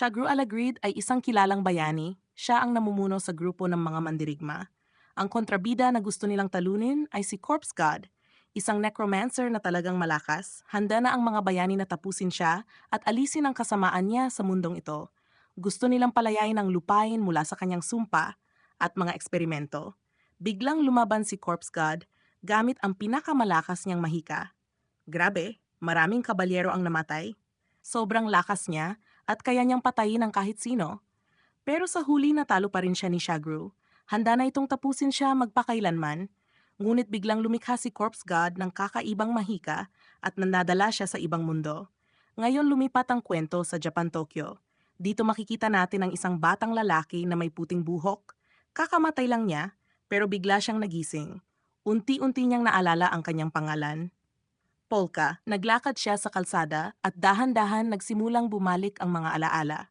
Shagru Alagrid ay isang kilalang bayani. Siya ang namumuno sa grupo ng mga mandirigma. Ang kontrabida na gusto nilang talunin ay si Corpse God, isang necromancer na talagang malakas. Handa na ang mga bayani na tapusin siya at alisin ang kasamaan niya sa mundong ito. Gusto nilang palayain ang lupain mula sa kanyang sumpa at mga eksperimento. Biglang lumaban si Corpse God gamit ang pinakamalakas niyang mahika. Grabe, maraming kabalyero ang namatay. Sobrang lakas niya at kaya niyang patayin ang kahit sino. Pero sa huli natalo pa rin siya ni Shagru. Handa na itong tapusin siya magpakailanman. Ngunit biglang lumikha si Corpse God ng kakaibang mahika at nanadala siya sa ibang mundo. Ngayon lumipat ang kwento sa Japan, Tokyo. Dito makikita natin ang isang batang lalaki na may puting buhok. Kakamatay lang niya, pero bigla siyang nagising. Unti-unti niyang naalala ang kanyang pangalan. Polka, naglakad siya sa kalsada at dahan-dahan nagsimulang bumalik ang mga alaala.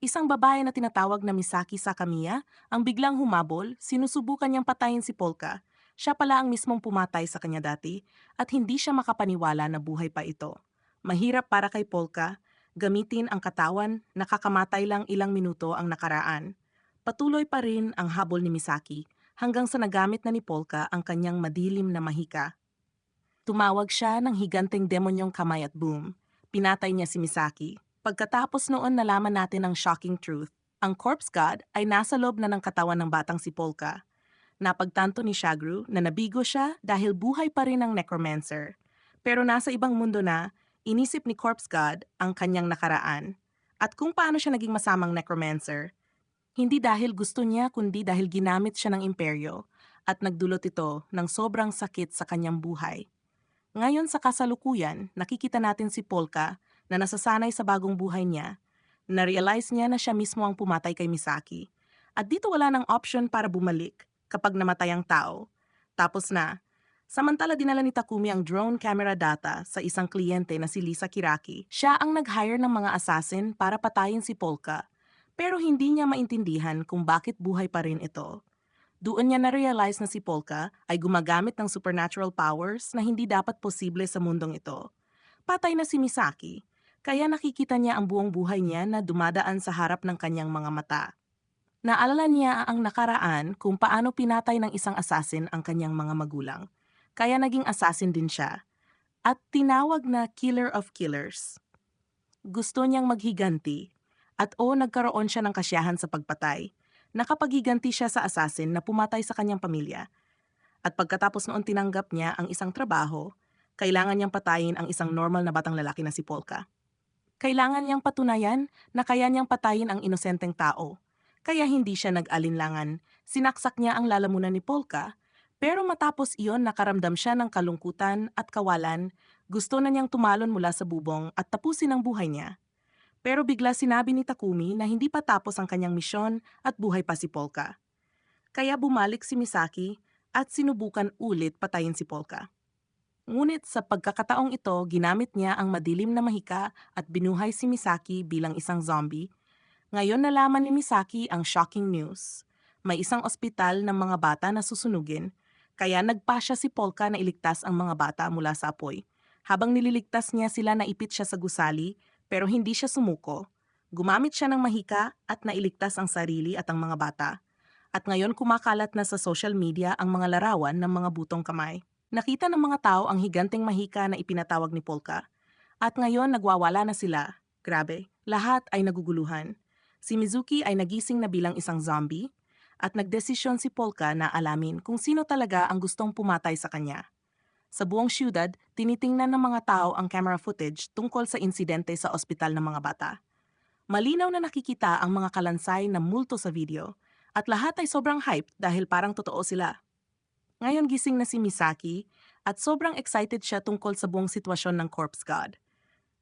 Isang babae na tinatawag na Misaki Sakamiya ang biglang humabol, sinusubukan niyang patayin si Polka. Siya pala ang mismong pumatay sa kanya dati at hindi siya makapaniwala na buhay pa ito. Mahirap para kay Polka, gamitin ang katawan, nakakamatay lang ilang minuto ang nakaraan. Patuloy pa rin ang habol ni Misaki hanggang sa nagamit na ni Polka ang kanyang madilim na mahika. Tumawag siya ng higanteng demonyong kamay at boom. Pinatay niya si Misaki. Pagkatapos noon nalaman natin ang shocking truth. Ang corpse god ay nasa loob na ng katawan ng batang si Polka. Napagtanto ni Shagru na nabigo siya dahil buhay pa rin ang necromancer. Pero nasa ibang mundo na, inisip ni corpse god ang kanyang nakaraan. At kung paano siya naging masamang necromancer, hindi dahil gusto niya kundi dahil ginamit siya ng imperyo at nagdulot ito ng sobrang sakit sa kanyang buhay. Ngayon sa kasalukuyan, nakikita natin si Polka na nasasanay sa bagong buhay niya. Na-realize niya na siya mismo ang pumatay kay Misaki. At dito wala ng option para bumalik kapag namatay ang tao. Tapos na, samantala dinala ni Takumi ang drone camera data sa isang kliyente na si Lisa Kiraki. Siya ang nag-hire ng mga assassin para patayin si Polka. Pero hindi niya maintindihan kung bakit buhay pa rin ito. Doon niya na-realize na si Polka ay gumagamit ng supernatural powers na hindi dapat posible sa mundong ito. Patay na si Misaki, kaya nakikita niya ang buong buhay niya na dumadaan sa harap ng kanyang mga mata. Naalala niya ang nakaraan kung paano pinatay ng isang assassin ang kanyang mga magulang, kaya naging assassin din siya. At tinawag na Killer of Killers. Gusto niyang maghiganti, at o nagkaroon siya ng kasyahan sa pagpatay, nakapagiganti siya sa assassin na pumatay sa kanyang pamilya. At pagkatapos noon tinanggap niya ang isang trabaho, kailangan niyang patayin ang isang normal na batang lalaki na si Polka. Kailangan niyang patunayan na kaya niyang patayin ang inosenteng tao. Kaya hindi siya nag-alinlangan, sinaksak niya ang lalamunan ni Polka, pero matapos iyon nakaramdam siya ng kalungkutan at kawalan, gusto na niyang tumalon mula sa bubong at tapusin ang buhay niya. Pero bigla sinabi ni Takumi na hindi pa tapos ang kanyang misyon at buhay pa si Polka. Kaya bumalik si Misaki at sinubukan ulit patayin si Polka. Ngunit sa pagkakataong ito, ginamit niya ang madilim na mahika at binuhay si Misaki bilang isang zombie. Ngayon nalaman ni Misaki ang shocking news. May isang ospital ng mga bata na susunugin, kaya nagpasya si Polka na iligtas ang mga bata mula sa apoy. Habang nililigtas niya sila naipit siya sa gusali, pero hindi siya sumuko. Gumamit siya ng mahika at nailigtas ang sarili at ang mga bata. At ngayon kumakalat na sa social media ang mga larawan ng mga butong kamay. Nakita ng mga tao ang higanteng mahika na ipinatawag ni Polka. At ngayon nagwawala na sila. Grabe, lahat ay naguguluhan. Si Mizuki ay nagising na bilang isang zombie at nagdesisyon si Polka na alamin kung sino talaga ang gustong pumatay sa kanya. Sa buong syudad, tinitingnan ng mga tao ang camera footage tungkol sa insidente sa ospital ng mga bata. Malinaw na nakikita ang mga kalansay na multo sa video at lahat ay sobrang hype dahil parang totoo sila. Ngayon gising na si Misaki at sobrang excited siya tungkol sa buong sitwasyon ng Corpse God.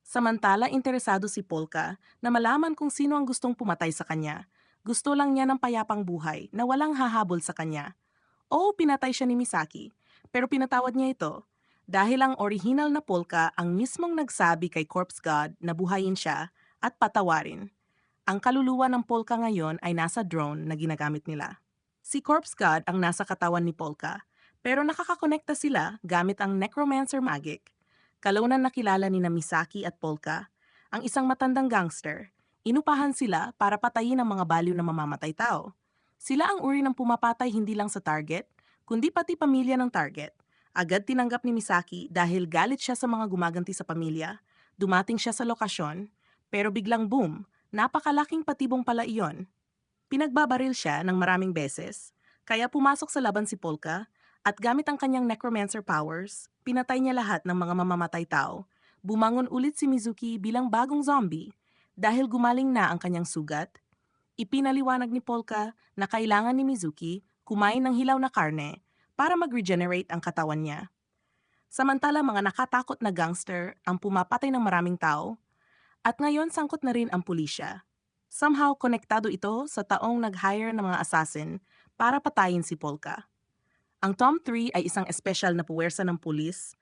Samantala, interesado si Polka na malaman kung sino ang gustong pumatay sa kanya. Gusto lang niya ng payapang buhay na walang hahabol sa kanya. Oo, pinatay siya ni Misaki, pero pinatawad niya ito dahil ang original na Polka ang mismong nagsabi kay Corpse God na buhayin siya at patawarin. Ang kaluluwa ng Polka ngayon ay nasa drone na ginagamit nila. Si Corpse God ang nasa katawan ni Polka, pero nakakakonekta sila gamit ang Necromancer Magic. Kalaunan nakilala ni Misaki at Polka, ang isang matandang gangster, Inupahan sila para patayin ang mga baliw na mamamatay tao. Sila ang uri ng pumapatay hindi lang sa target, kundi pati pamilya ng target. Agad tinanggap ni Misaki dahil galit siya sa mga gumaganti sa pamilya. Dumating siya sa lokasyon, pero biglang boom, napakalaking patibong pala iyon. Pinagbabaril siya ng maraming beses, kaya pumasok sa laban si Polka at gamit ang kanyang necromancer powers, pinatay niya lahat ng mga mamamatay tao. Bumangon ulit si Mizuki bilang bagong zombie dahil gumaling na ang kanyang sugat. Ipinaliwanag ni Polka na kailangan ni Mizuki kumain ng hilaw na karne para mag-regenerate ang katawan niya. Samantala mga nakatakot na gangster ang pumapatay ng maraming tao at ngayon sangkot na rin ang pulisya. Somehow konektado ito sa taong nag-hire ng mga assassin para patayin si Polka. Ang Tom 3 ay isang espesyal na puwersa ng pulis.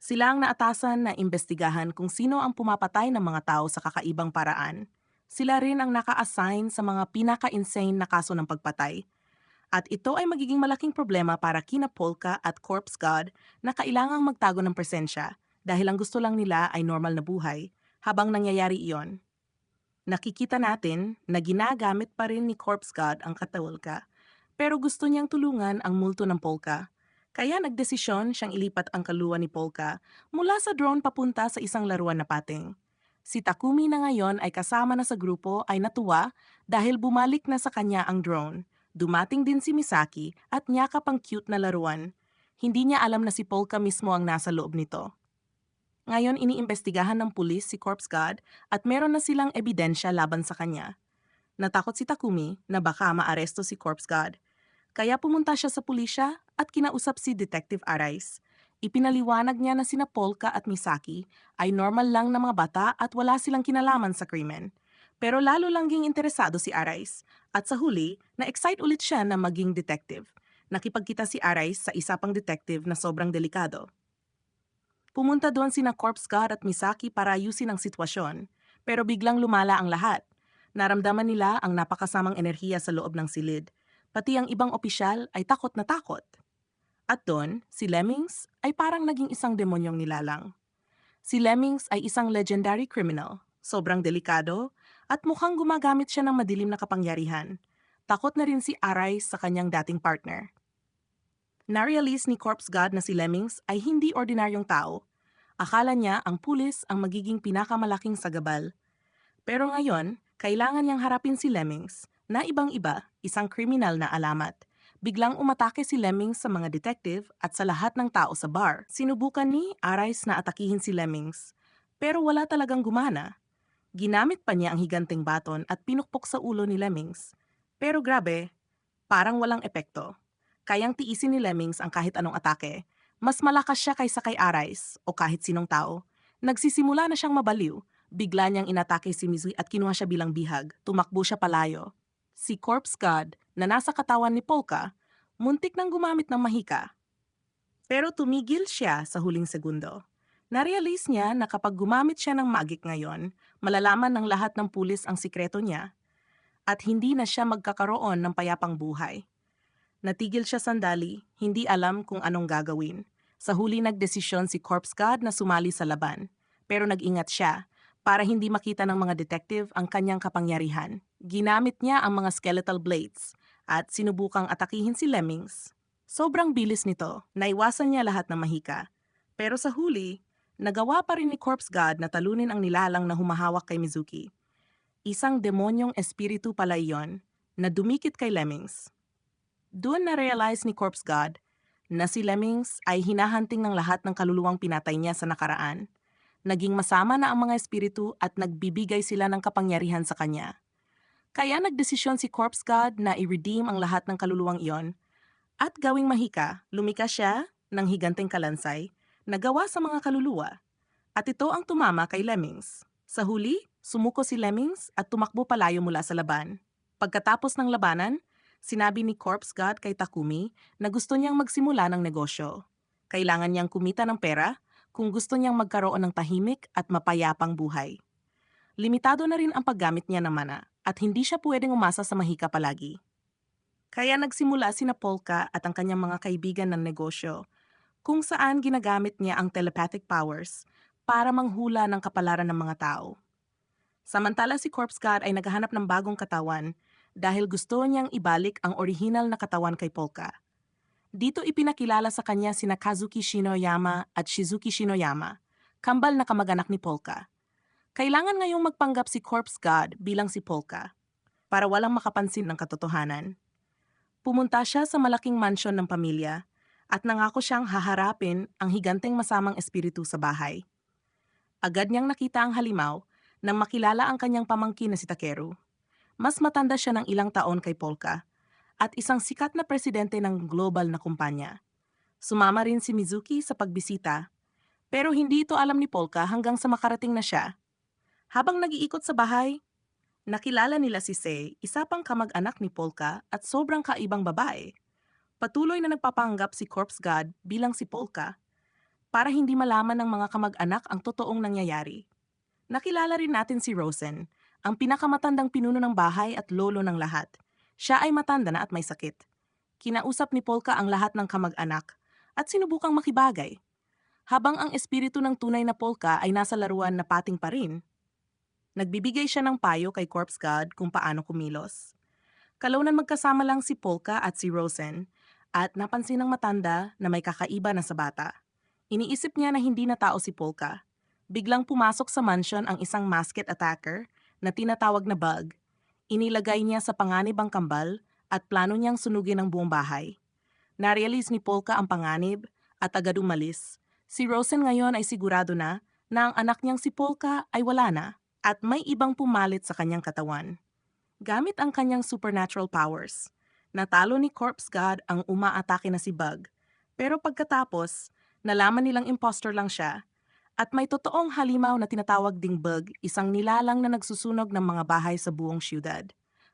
Sila ang naatasan na imbestigahan kung sino ang pumapatay ng mga tao sa kakaibang paraan. Sila rin ang naka-assign sa mga pinaka-insane na kaso ng pagpatay. At ito ay magiging malaking problema para kina Polka at Corpse God na kailangang magtago ng presensya dahil ang gusto lang nila ay normal na buhay habang nangyayari iyon. Nakikita natin na ginagamit pa rin ni Corpse God ang katawalka pero gusto niyang tulungan ang multo ng Polka. Kaya nagdesisyon siyang ilipat ang kaluwa ni Polka mula sa drone papunta sa isang laruan na pating. Si Takumi na ngayon ay kasama na sa grupo ay natuwa dahil bumalik na sa kanya ang drone. Dumating din si Misaki at niyakap ang cute na laruan. Hindi niya alam na si Polka mismo ang nasa loob nito. Ngayon iniimbestigahan ng pulis si Corpse God at meron na silang ebidensya laban sa kanya. Natakot si Takumi na baka maaresto si Corpse God. Kaya pumunta siya sa pulisya at kinausap si Detective Arais. Ipinaliwanag niya na sina Polka at Misaki ay normal lang na mga bata at wala silang kinalaman sa krimen. Pero lalo lang ging interesado si Arais at sa huli, na-excite ulit siya na maging detective. Nakipagkita si Arais sa isa pang detective na sobrang delikado. Pumunta doon sina Corpse God at Misaki para ayusin ang sitwasyon, pero biglang lumala ang lahat. Naramdaman nila ang napakasamang enerhiya sa loob ng silid. Pati ang ibang opisyal ay takot na takot. At doon, si Lemmings ay parang naging isang demonyong nilalang. Si Lemmings ay isang legendary criminal, sobrang delikado, at mukhang gumagamit siya ng madilim na kapangyarihan. Takot na rin si Aray sa kanyang dating partner. Narealize ni Corpse God na si Lemmings ay hindi ordinaryong tao. Akala niya ang pulis ang magiging pinakamalaking sagabal. Pero ngayon, kailangan niyang harapin si Lemmings na ibang-iba, isang kriminal na alamat. Biglang umatake si Lemmings sa mga detective at sa lahat ng tao sa bar. Sinubukan ni Arais na atakihin si Lemmings, pero wala talagang gumana. Ginamit pa niya ang higanteng baton at pinukpok sa ulo ni Lemmings. Pero grabe, parang walang epekto. Kayang tiisin ni Lemmings ang kahit anong atake. Mas malakas siya kaysa kay Arais o kahit sinong tao. Nagsisimula na siyang mabaliw. Bigla niyang inatake si Mizui at kinuha siya bilang bihag. Tumakbo siya palayo. Si Corpse God na nasa katawan ni Polka, muntik nang gumamit ng mahika. Pero tumigil siya sa huling segundo. Narealize niya na kapag gumamit siya ng magic ngayon, malalaman ng lahat ng pulis ang sikreto niya at hindi na siya magkakaroon ng payapang buhay. Natigil siya sandali, hindi alam kung anong gagawin. Sa huli nagdesisyon si Corpse God na sumali sa laban, pero nag-ingat siya para hindi makita ng mga detective ang kanyang kapangyarihan. Ginamit niya ang mga skeletal blades at sinubukang atakihin si Lemmings. Sobrang bilis nito, naiwasan niya lahat ng mahika. Pero sa huli, Nagawa pa rin ni Corpse God na talunin ang nilalang na humahawak kay Mizuki. Isang demonyong espiritu pala iyon na dumikit kay Lemmings. Doon na-realize ni Corpse God na si Lemmings ay hinahanting ng lahat ng kaluluwang pinatay niya sa nakaraan. Naging masama na ang mga espiritu at nagbibigay sila ng kapangyarihan sa kanya. Kaya nagdesisyon si Corpse God na i-redeem ang lahat ng kaluluwang iyon at gawing mahika, lumika siya ng higanteng kalansay nagawa sa mga kaluluwa at ito ang tumama kay Lemmings. Sa huli, sumuko si Lemmings at tumakbo palayo mula sa laban. Pagkatapos ng labanan, sinabi ni Corpse God kay Takumi na gusto niyang magsimula ng negosyo. Kailangan niyang kumita ng pera kung gusto niyang magkaroon ng tahimik at mapayapang buhay. Limitado na rin ang paggamit niya ng mana at hindi siya pwedeng umasa sa mahika palagi. Kaya nagsimula sina Polka at ang kanyang mga kaibigan ng negosyo kung saan ginagamit niya ang telepathic powers para manghula ng kapalaran ng mga tao. Samantala si Corpse God ay naghahanap ng bagong katawan dahil gusto niyang ibalik ang orihinal na katawan kay Polka. Dito ipinakilala sa kanya sina Kazuki Shinoyama at Shizuki Shinoyama, kambal na kamag-anak ni Polka. Kailangan ngayong magpanggap si Corpse God bilang si Polka para walang makapansin ng katotohanan. Pumunta siya sa malaking mansyon ng pamilya at nangako siyang haharapin ang higanteng masamang espiritu sa bahay. Agad niyang nakita ang halimaw nang makilala ang kanyang pamangkin na si Takeru. Mas matanda siya ng ilang taon kay Polka at isang sikat na presidente ng global na kumpanya. Sumama rin si Mizuki sa pagbisita pero hindi ito alam ni Polka hanggang sa makarating na siya. Habang nag-iikot sa bahay, nakilala nila si Sei, isa pang kamag-anak ni Polka at sobrang kaibang babae. Patuloy na nagpapanggap si Corpse God bilang si Polka para hindi malaman ng mga kamag-anak ang totoong nangyayari. Nakilala rin natin si Rosen, ang pinakamatandang pinuno ng bahay at lolo ng lahat. Siya ay matanda na at may sakit. Kinausap ni Polka ang lahat ng kamag-anak at sinubukang makibagay. Habang ang espiritu ng tunay na Polka ay nasa laruan na pating pa rin, nagbibigay siya ng payo kay Corpse God kung paano kumilos. Kalaunan magkasama lang si Polka at si Rosen at napansin ng matanda na may kakaiba na sa bata. Iniisip niya na hindi na tao si Polka biglang pumasok sa mansion ang isang masked attacker na tinatawag na Bug. Inilagay niya sa panganib ang kambal at plano niyang sunugin ang buong bahay. Narealize ni Polka ang panganib at agad umalis. Si Rosen ngayon ay sigurado na na ang anak niyang si Polka ay wala na at may ibang pumalit sa kanyang katawan. Gamit ang kanyang supernatural powers, natalo ni Corpse God ang umaatake na si Bug. Pero pagkatapos, nalaman nilang impostor lang siya at may totoong halimaw na tinatawag ding bug, isang nilalang na nagsusunog ng mga bahay sa buong siyudad.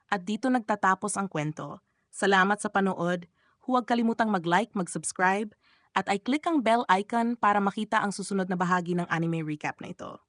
At dito nagtatapos ang kwento. Salamat sa panood. Huwag kalimutang mag-like, mag-subscribe, at i-click ang bell icon para makita ang susunod na bahagi ng anime recap na ito.